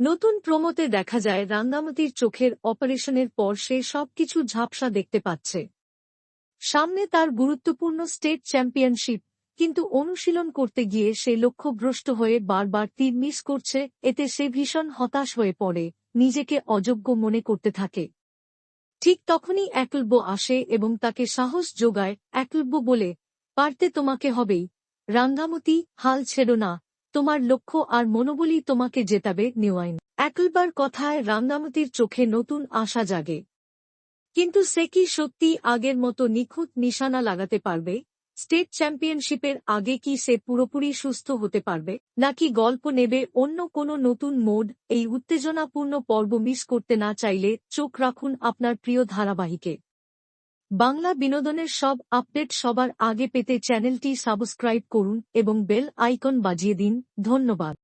নতুন প্রমোতে দেখা যায় রাঙ্গামতির চোখের অপারেশনের পর সে সবকিছু ঝাপসা দেখতে পাচ্ছে। সামনে তার গুরুত্বপূর্ণ স্টেট চ্যাম্পিয়নশিপ, কিন্তু অনুশীলন করতে গিয়ে সে লক্ষ্যভ্রষ্ট হয়ে বারবার তীর মিস করছে, এতে সে ভীষণ হতাশ হয়ে পড়ে, নিজেকে অযোগ্য মনে করতে থাকে। ঠিক তখনই একলব্য আসে এবং তাকে সাহস যোগায় একলব্য বলে, পারতে তোমাকে হবেই, রাঙ্গামতি হাল ছেড়ো না। তোমার লক্ষ্য আর মনোবলই তোমাকে জেতাবে নিউআইন একলবার কথায় রাঙ্গামতির চোখে নতুন আশা জাগে। কিন্তু সে কি সত্যি আগের মতো নিখুঁত নিশানা লাগাতে পারবে? স্টেট চ্যাম্পিয়নশিপের আগে কি সে পুরোপুরি সুস্থ হতে পারবে? নাকি গল্প নেবে অন্য কোনো নতুন মোড? এই উত্তেজনাপূর্ণ পর্ব মিস করতে না চাইলে চোখ রাখুন আপনার প্রিয় ধারাবাহিকে। বাংলা বিনোদনের সব আপডেট সবার আগে পেতে চ্যানেলটি সাবস্ক্রাইব করুন এবং বেল আইকন বাজিয়ে দিন। ধন্যবাদ।